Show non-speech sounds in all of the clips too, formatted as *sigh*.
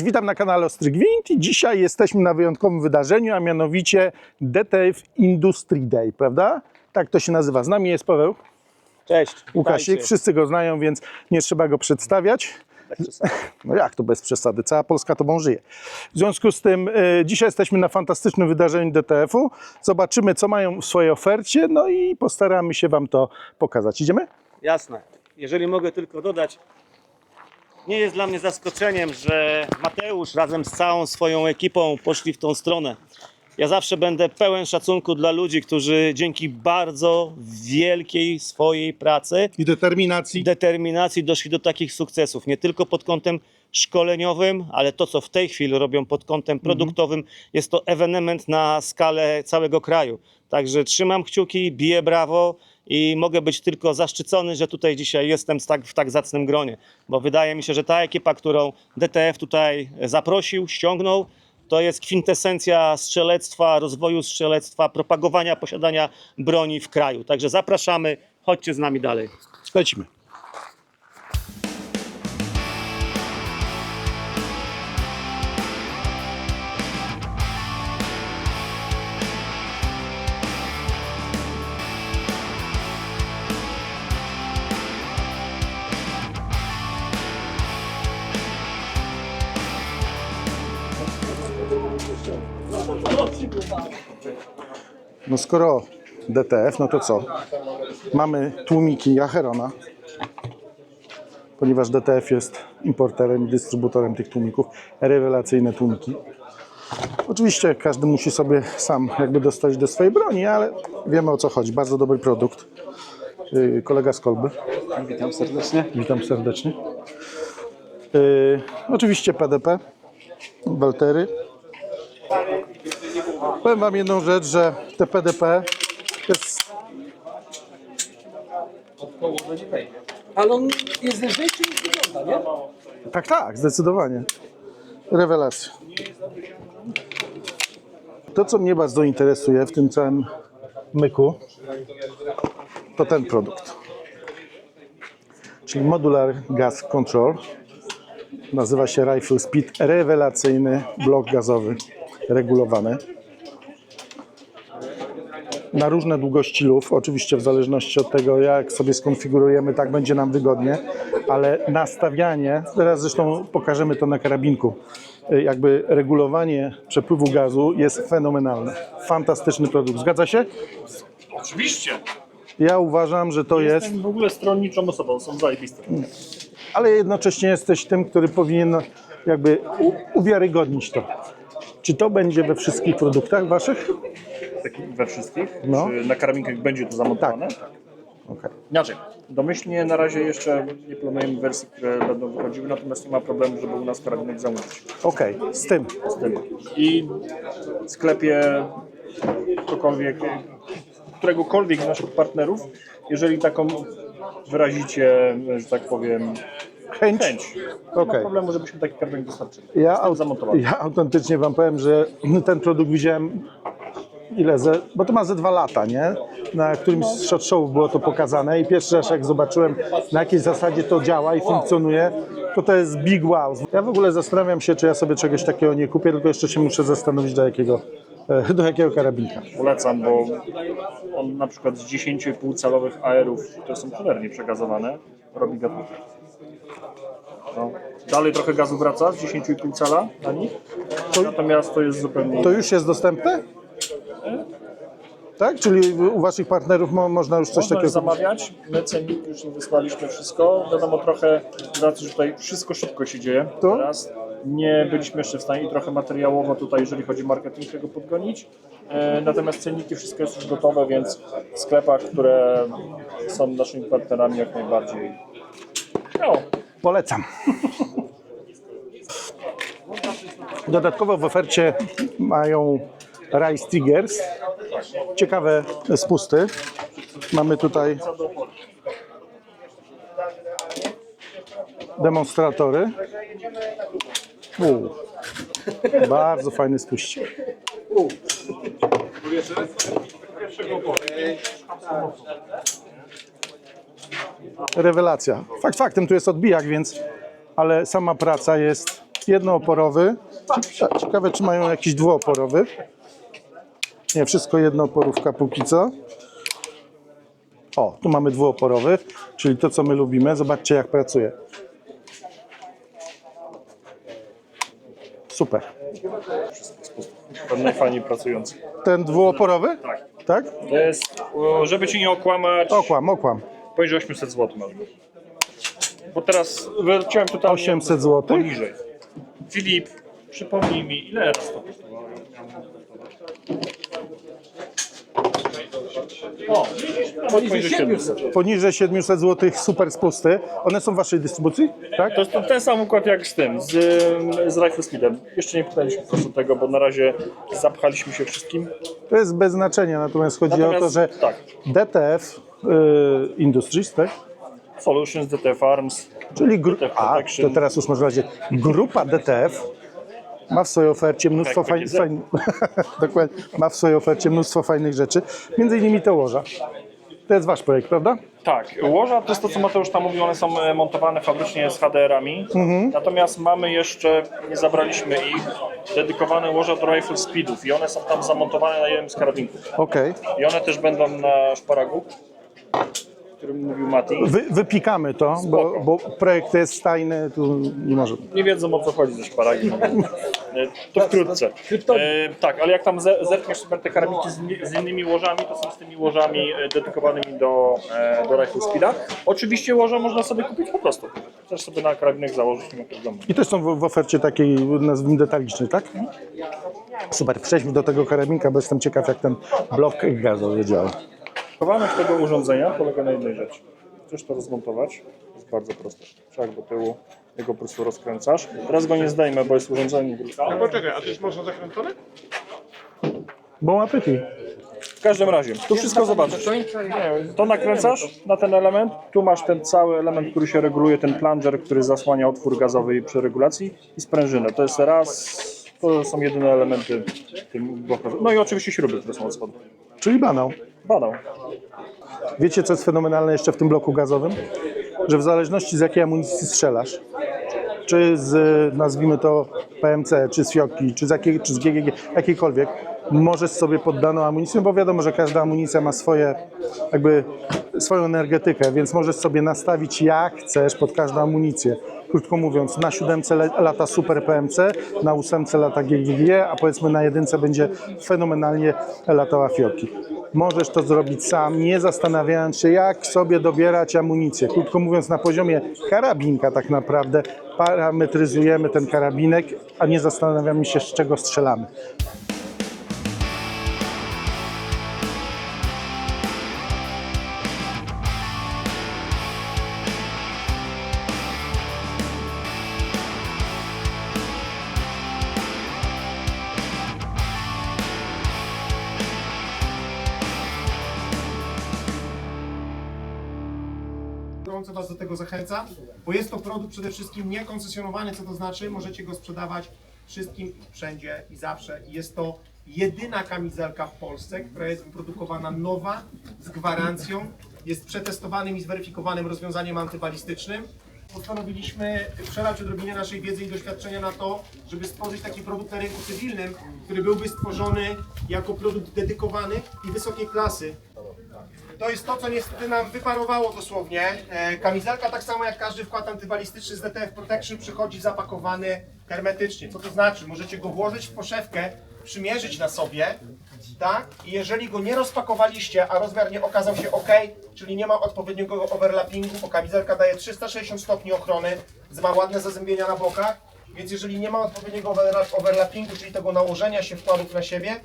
Cześć, witam na kanale Ostry Gwint i dzisiaj jesteśmy na wyjątkowym wydarzeniu, a mianowicie DTF Industry Day, prawda? Tak to się nazywa. Z nami jest Paweł Cześć. Łukasik, wszyscy go znają, więc nie trzeba go przedstawiać. Tak. No jak to bez przesady? Cała Polska tobą żyje. W związku z tym e, dzisiaj jesteśmy na fantastycznym wydarzeniu DTF-u. Zobaczymy, co mają w swojej ofercie, no i postaramy się Wam to pokazać. Idziemy? Jasne. Jeżeli mogę tylko dodać, nie jest dla mnie zaskoczeniem, że Mateusz razem z całą swoją ekipą poszli w tą stronę. Ja zawsze będę pełen szacunku dla ludzi, którzy dzięki bardzo wielkiej swojej pracy I determinacji. determinacji doszli do takich sukcesów. Nie tylko pod kątem szkoleniowym, ale to, co w tej chwili robią pod kątem produktowym, jest to ewenement na skalę całego kraju. Także trzymam kciuki, biję brawo i mogę być tylko zaszczycony, że tutaj dzisiaj jestem tak, w tak zacnym gronie, bo wydaje mi się, że ta ekipa, którą DTF tutaj zaprosił, ściągnął, to jest kwintesencja strzelectwa, rozwoju strzelectwa, propagowania posiadania broni w kraju. Także zapraszamy, chodźcie z nami dalej. Lecimy. No skoro DTF, no to co? Mamy tłumiki Acherona, ponieważ DTF jest importerem i dystrybutorem tych tłumików. Rewelacyjne tłumiki. Oczywiście każdy musi sobie sam jakby dostać do swojej broni, ale wiemy o co chodzi. Bardzo dobry produkt. Yy, Kolega z Kolby. Witam serdecznie. Witam serdecznie. Yy, oczywiście PDP, Waltery. Powiem Wam jedną rzecz, że te PDP jest Ale on jest lżejszy niż wygląda, nie? Tak, tak, zdecydowanie. Rewelacja. To, co mnie bardzo interesuje w tym całym myku, to ten produkt. Czyli Modular Gas Control. Nazywa się Rifle Speed. Rewelacyjny blok gazowy, regulowany. Na różne długości luf, oczywiście w zależności od tego, jak sobie skonfigurujemy, tak będzie nam wygodnie, ale nastawianie, teraz zresztą pokażemy to na karabinku, y, jakby regulowanie przepływu gazu jest fenomenalne. Fantastyczny produkt. Zgadza się? Oczywiście. Ja uważam, że to jest, Jestem w ogóle stronniczą osobą, są zajebiste. ale jednocześnie jesteś tym, który powinien jakby u- uwiarygodnić to. Czy to będzie we wszystkich produktach waszych? Tak we wszystkich. No. Czy na karabinkach będzie to zamontowane? Tak. Okej. Inaczej. Domyślnie na razie jeszcze nie planujemy wersji, które będą wychodziły, natomiast nie ma problemu, żeby u nas karabinek zamówić Okej, z tym. z tym. I w sklepie któregokolwiek z naszych partnerów, jeżeli taką wyrazicie, że tak powiem, Chęć. chęć, nie ma Okej. problemu, żebyśmy taki karabinek dostarczyli. Ja, Jestem aut- zamontowany. ja autentycznie wam powiem, że *clears throat* ten produkt widziałem ile, ze, bo to ma ze dwa lata, nie? Na którymś z shot showów było to pokazane i pierwszy raz jak zobaczyłem na jakiej zasadzie to działa i funkcjonuje, to to jest big wow. Ja w ogóle zastanawiam się, czy ja sobie czegoś takiego nie kupię, tylko jeszcze się muszę zastanowić do jakiego, e, *laughs* do jakiego karabinka. Polecam, bo on na przykład z 10,5 calowych aerów, które są cholernie przegazowane, robi gatunki. No. Dalej trochę gazu wraca z 10,5 cala na nich, natomiast to jest zupełnie... To już jest dostępne? Tak? Czyli u waszych partnerów mo, można już coś Można takiego zamawiać, my cennik już im wysłaliśmy wszystko. Wiadomo trochę, z racji, że tutaj wszystko szybko się dzieje To? teraz, nie byliśmy jeszcze w stanie i trochę materiałowo tutaj, jeżeli chodzi o marketing, tego podgonić. E, Natomiast cenniki, wszystko jest już gotowe, więc w sklepach, które są naszymi partnerami jak najbardziej. No, Polecam. Dodatkowo w ofercie mają Rice Triggers. Ciekawe spusty. Mamy tutaj demonstratory. U, bardzo fajny spuścik. Rewelacja. Fakt faktem, tu jest odbijak, więc, ale sama praca jest jednooporowy. Cie- Ciekawe, czy mają jakiś dwuoporowy. Nie, wszystko jednooporówka póki co. O, tu mamy dwuoporowy, czyli to, co my lubimy. Zobaczcie, jak pracuje. Super. Ten najfajniej pracujący. Ten dwuoporowy? Tak. Tak? To jest, o, żeby ci nie okłamać, Okłam, okłam. Poniżej 800 zł masz. Bo teraz wyleciałem tutaj 800 zł? poniżej. Filip, przypomnij mi, ile raz to kosztowało? O, poniżej 700. Poniżej 700 zł, super spusty. One są w waszej dystrybucji? Tak? To jest ten- ten sam układ jak z tym, z, z Rifle Speedem. Jeszcze nie pytaliśmy po prostu tego, bo na razie zapchaliśmy się wszystkim. To jest bez znaczenia, natomiast chodzi o to, Natomiast że tak, DTF Industries, tak? Solutions, DT Farms, Czyli gru- DTF A, Protection. to teraz już można powiedzieć. Grupa DTF ma w swojej ofercie mnóstwo Tak, fajnych, PGZ. fajn... *laughs* Dokładnie, ma w swojej ofercie mnóstwo fajnych rzeczy, między innymi te łoża. To jest wasz projekt, prawda? Tak, łoża to jest to, co Mateusz tam mówił, one są e, montowane fabrycznie z HDR-ami. Natomiast mamy jeszcze, nie zabraliśmy ich, dedykowane łoża do Rifle Speedów i one są tam zamontowane na jednym z karabinków. Okej. I one też będą na szparagu, którym mówił Mati. Wy, wypikamy to, bo, bo projekt jest tajny, tu nie może. Nie wiedzą o co chodzi ze szparagiem. E, To wkrótce. E, tak, ale jak tam ze- zerkniesz sobie te karabinki z, z innymi łożami, to są z tymi łożami e, dedykowanymi do, e, do Rifle Speeda. Oczywiście łoża można sobie kupić po prostu. Też sobie na karabinek założyć, nie ma problemu. I też są w, w ofercie takiej, nazwijmy detalicznej, tak? Super, przejdźmy do tego karabinka, bo jestem ciekaw, jak ten blok gazowy działa. Chowalność tego urządzenia polega na jednej rzeczy. Chcesz to rozmontować, to jest bardzo proste. Szak do tyłu, jego po prostu rozkręcasz. Teraz go nie zdejmę, bo jest urządzenie. Poczekaj, a to jest mocno zakręcone? Bon appetit. W każdym razie, tu wszystko zobaczysz. To nakręcasz na ten element, tu masz ten cały element, który się reguluje, ten plunger, który zasłania otwór gazowy przy regulacji i sprężynę. To jest raz, to są jedyne elementy w tym. No i oczywiście śruby, które są od spodu. Czyli banał. Badał. Wiecie, co jest fenomenalne jeszcze w tym bloku gazowym? Że w zależności z jakiej amunicji strzelasz, czy z, nazwijmy to PMC, czy z Fioki, czy z, jakiej, czy z GGG, jakiejkolwiek, możesz sobie pod daną amunicję, bo wiadomo, że każda amunicja ma swoje, jakby swoją energetykę, więc możesz sobie nastawić jak chcesz pod każdą amunicję. Krótko mówiąc, na siódemce lata super PMC, na ósemce lata GGG, a powiedzmy na jedynce będzie fenomenalnie latała Fioki. Możesz to zrobić sam, nie zastanawiając się, jak sobie dobierać amunicję. Krótko mówiąc, na poziomie karabinka tak naprawdę parametryzujemy ten karabinek, a nie zastanawiamy się, z czego strzelamy. Gorąco Was do tego zachęcam, bo jest to produkt przede wszystkim niekoncesjonowany, co to znaczy możecie go sprzedawać wszystkim, wszędzie i zawsze. Jest to jedyna kamizelka w Polsce, która jest wyprodukowana nowa, z gwarancją, jest przetestowanym i zweryfikowanym rozwiązaniem antybalistycznym. Postanowiliśmy przelać odrobinę naszej wiedzy i doświadczenia na to, żeby stworzyć taki produkt na rynku cywilnym, który byłby stworzony jako produkt dedykowany i wysokiej klasy, to jest to, co niestety nam wyparowało dosłownie. E, Kamizelka, tak samo jak każdy wkład antybalistyczny z DTF Protection, przychodzi zapakowany hermetycznie. Co to znaczy? Możecie go włożyć w poszewkę, przymierzyć na sobie, tak? I jeżeli go nie rozpakowaliście, a rozmiar nie okazał się ok, czyli nie ma odpowiedniego overlappingu, bo kamizelka daje 360 stopni ochrony, ma ładne zazębienia na bokach, więc jeżeli nie ma odpowiedniego overla- overlappingu, czyli tego nałożenia się wkładów na siebie,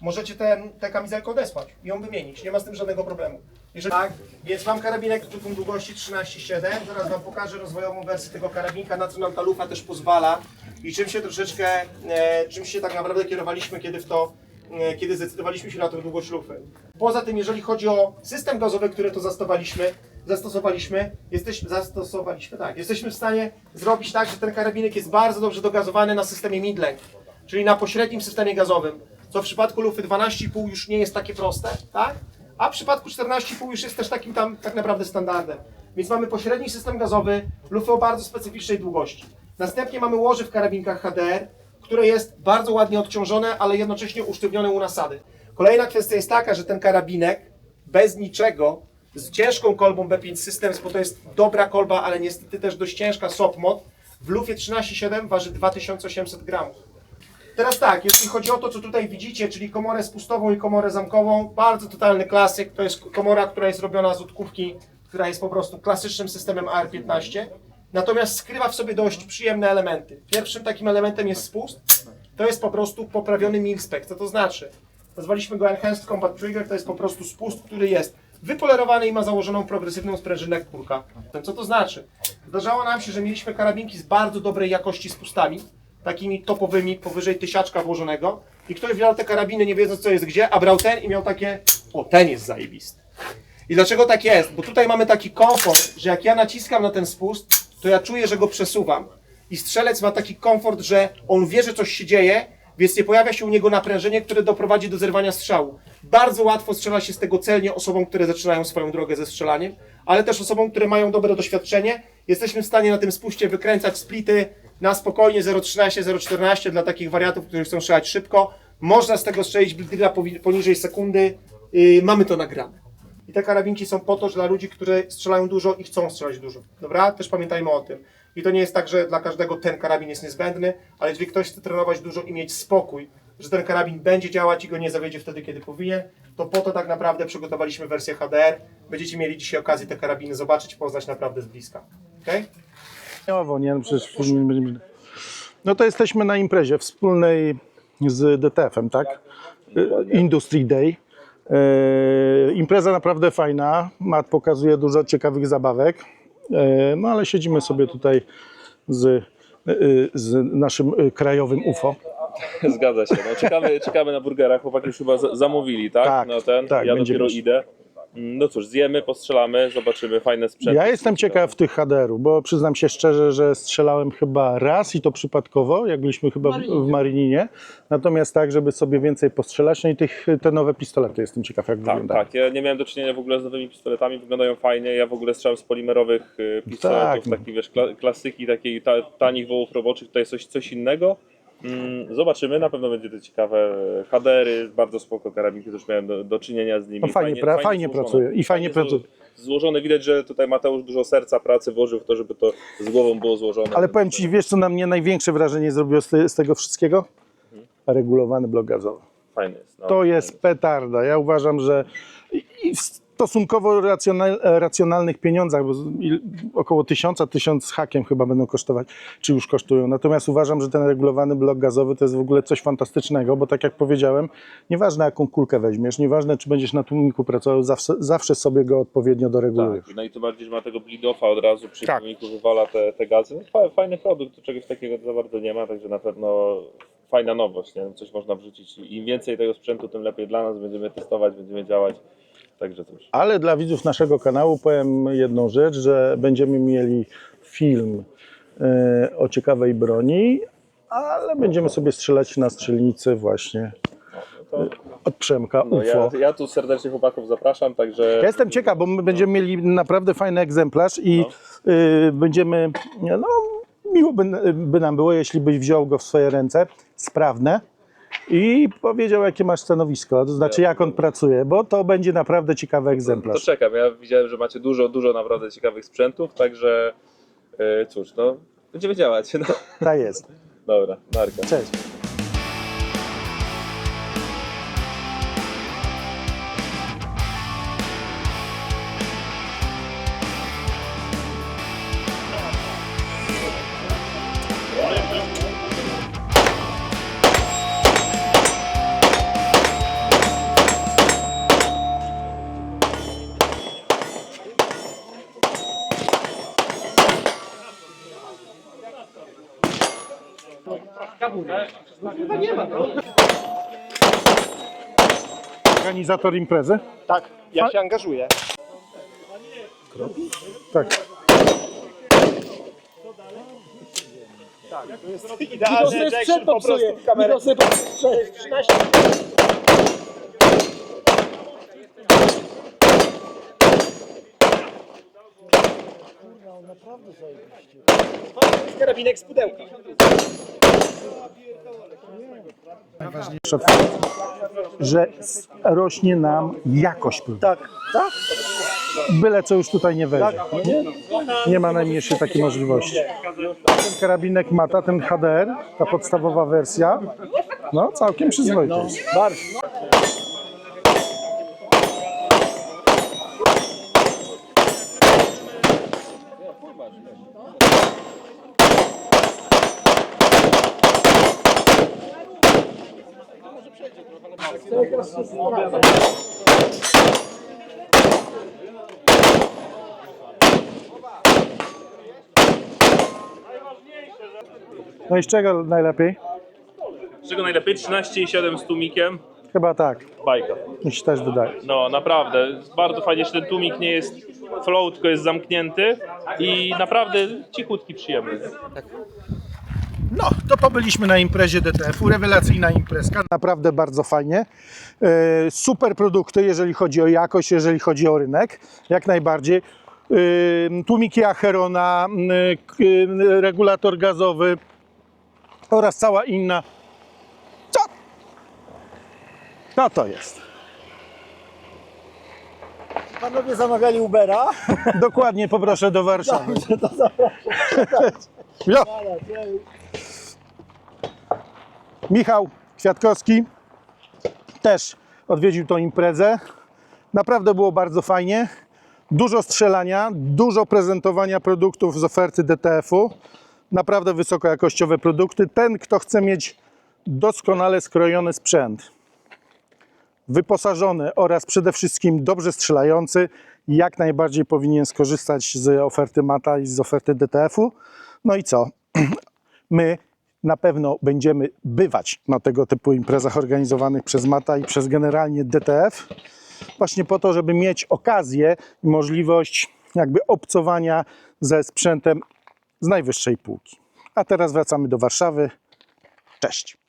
możecie tę kamizelkę odesłać i ją wymienić. Nie ma z tym żadnego problemu. Jeżeli tak, więc mam karabinek zwykłą długości 13,7. Zaraz Wam pokażę rozwojową wersję tego karabinka, na co nam ta lufa też pozwala i czym się troszeczkę, e, czym się tak naprawdę kierowaliśmy, kiedy w to, e, kiedy zdecydowaliśmy się na tą długość lufy. Poza tym, jeżeli chodzi o system gazowy, który to zastosowaliśmy, zastosowaliśmy, jesteśmy, zastosowaliśmy, tak, jesteśmy w stanie zrobić tak, że ten karabinek jest bardzo dobrze dogazowany na systemie mid-length, czyli na pośrednim systemie gazowym, co w przypadku lufy 12,5 już nie jest takie proste, tak? A w przypadku 14,5 już jest też takim tam tak naprawdę standardem. Więc mamy pośredni system gazowy, lufy o bardzo specyficznej długości. Następnie mamy łoże w karabinkach HDR, które jest bardzo ładnie odciążone, ale jednocześnie usztywnione u nasady. Kolejna kwestia jest taka, że ten karabinek bez niczego, z ciężką kolbą B5 Systems, bo to jest dobra kolba, ale niestety też dość ciężka Sopmod, w lufie 13.7 waży 2800 gramów. Teraz tak, jeśli chodzi o to, co tutaj widzicie, czyli komorę spustową i komorę zamkową, bardzo totalny klasyk. To jest komora, która jest robiona z odkówki, która jest po prostu klasycznym systemem AR-15. Natomiast skrywa w sobie dość przyjemne elementy. Pierwszym takim elementem jest spust. To jest po prostu poprawiony milspec. Co to znaczy? Nazwaliśmy go Enhanced Combat Trigger, to jest po prostu spust, który jest wypolerowany i ma założoną progresywną sprężynę kulka. Co to znaczy? Zdarzało nam się, że mieliśmy karabinki z bardzo dobrej jakości spustami, takimi topowymi, powyżej tysiaczka włożonego i ktoś wziął te karabiny nie wiedząc co jest gdzie, a brał ten i miał takie, o ten jest zajebisty. I dlaczego tak jest? Bo tutaj mamy taki komfort, że jak ja naciskam na ten spust, to ja czuję, że go przesuwam. I strzelec ma taki komfort, że on wie, że coś się dzieje, więc nie pojawia się u niego naprężenie, które doprowadzi do zerwania strzału. Bardzo łatwo strzela się z tego celnie osobom, które zaczynają swoją drogę ze strzelaniem, ale też osobom, które mają dobre doświadczenie. Jesteśmy w stanie na tym spuście wykręcać splity na spokojnie 0,13, 0,14 dla takich wariatów, którzy chcą strzelać szybko. Można z tego strzelić blitila poniżej sekundy. Yy, mamy to nagrane. I te karabinki są po to, że dla ludzi, którzy strzelają dużo i chcą strzelać dużo. Dobra? Też pamiętajmy o tym. I to nie jest tak, że dla każdego ten karabin jest niezbędny, ale jeżeli ktoś chce trenować dużo i mieć spokój, że ten karabin będzie działać i go nie zawiedzie wtedy, kiedy powinien, to po to tak naprawdę przygotowaliśmy wersję HDR. Będziecie mieli dzisiaj okazję te karabiny zobaczyć, poznać naprawdę z bliska. Okay? Stopniowo, nie? No przecież no to jesteśmy na imprezie wspólnej z DTF-em, tak? Y, Industry Day. E, impreza naprawdę fajna. Mat pokazuje dużo ciekawych zabawek. E, no ale siedzimy sobie tutaj z, y, z naszym y, krajowym UFO. *laughs* Zgadza się. No, czekamy, czekamy na burgera. Chłopaki już chyba za- zamówili, tak? Tak, no ten. tak, ja będzie dopiero idę. No cóż, zjemy, postrzelamy, zobaczymy fajne sprzęty. Ja jestem ciekaw tych HDR-u, bo przyznam się szczerze, że strzelałem chyba raz i to przypadkowo, jak byliśmy chyba w, w Marininie. Natomiast tak, żeby sobie więcej postrzelać, no i tych, te nowe pistolety jestem ciekaw, jak Tak, wyglądają. tak. Ja nie miałem do czynienia w ogóle z nowymi pistoletami, wyglądają fajnie. Ja w ogóle strzelam z polimerowych y, pistoletów, Tak. takich wiesz, kla- klasyki, takiej ta, tanich wołów roboczych. Tutaj coś, coś innego. Mm, zobaczymy, na pewno będzie to ciekawe. HDR-y, bardzo spoko karabinki, też miałem do, do czynienia z nimi. No fajnie pra- fajnie złożone. pracuje i fajnie zło- pracuje. Złożone, widać, że tutaj Mateusz dużo serca, pracy włożył w to, żeby to z głową było złożone. Ale powiem Ci, wiesz co na mnie największe wrażenie zrobiło z, z tego wszystkiego? Regulowany blok gazowy. Fajny jest. No, To jest petarda. Ja uważam, że stosunkowo racjonal, racjonalnych pieniądzach, bo około tysiąca, tysiąc z hakiem chyba będą kosztować, czy już kosztują. Natomiast uważam, że ten regulowany blok gazowy to jest w ogóle coś fantastycznego, bo tak jak powiedziałem, nieważne jaką kulkę weźmiesz, nieważne czy będziesz na tłumiku pracował, zawsze, zawsze sobie go odpowiednio doregulujesz. Tak, no i to bardziej, że ma tego bleed-offa od razu przy Tak. tak. wywala te, te gazy. No, fa- Fajny produkt, to czegoś takiego za bardzo nie ma, także na pewno fajna nowość, nie? coś można wrzucić. Im więcej tego sprzętu, tym lepiej dla nas, będziemy testować, będziemy działać, także cóż. Ale dla widzów naszego kanału powiem jedną rzecz, że będziemy mieli film e, o ciekawej broni, ale będziemy sobie strzelać na strzelnicy właśnie to, od Przemka no, ja, UFO. ja tu serdecznie chłopaków zapraszam, także Ja jestem ciekaw, bo my będziemy mieli naprawdę fajny egzemplarz i y, będziemy, no miło by, by nam było, jeśli byś wziął go w swoje ręce, sprawne i powiedział, jakie masz stanowisko, to znaczy jak on pracuje, bo to będzie naprawdę ciekawy to egzemplarz. czekam. Ja widziałem, że macie dużo, dużo naprawdę ciekawych sprzętów, także e, cóż, no będziemy działać. *laughs* No. Tak jest. Dobra, narka. Cześć. Organizator imprezy? Tak, ja się angażuję. Tak. Idealny ejection po prostu w kamerę. 13 Kurwa, Karabinek z pudełka. Najważniejsze, że rośnie nam jakość produktu. Tak, tak? Byle co już tutaj nie wejdzie. Nie ma najmniejszej takiej możliwości. Ten karabinek Mata, ten HDR, ta podstawowa wersja, no całkiem przyzwoity jest. Bardzo. No i z czego najlepiej? Z czego najlepiej? 13,7 z tłumikiem. Chyba tak, Bajka. mi się też wydaje. No naprawdę, bardzo fajnie, że ten tłumik nie jest flow, tylko jest zamknięty i naprawdę cichutki, przyjemny. No, to pobyliśmy na imprezie DTF-u, rewelacyjna imprezka, naprawdę bardzo fajnie. E, Super produkty, jeżeli chodzi o jakość, jeżeli chodzi o rynek, jak najbardziej. E, Tłumiki Acherona, regulator gazowy oraz cała inna. Co? Co to jest? Panowie zamawiali Ubera. Dokładnie poproszę do Warszawy. Jo. Michał Kwiatkowski też odwiedził tą imprezę. Naprawdę było bardzo fajnie. Dużo strzelania, dużo prezentowania produktów z oferty DTF-u. Naprawdę wysokojakościowe produkty. Ten, kto chce mieć doskonale skrojony sprzęt, wyposażony oraz przede wszystkim dobrze strzelający, jak najbardziej powinien skorzystać z oferty MATA i z oferty DTF-u. No i co? *clears throat* My na pewno będziemy bywać na tego typu imprezach organizowanych przez MATA i przez generalnie DTF, właśnie po to, żeby mieć okazję i możliwość jakby obcowania ze sprzętem z najwyższej półki. A teraz wracamy do Warszawy. Cześć!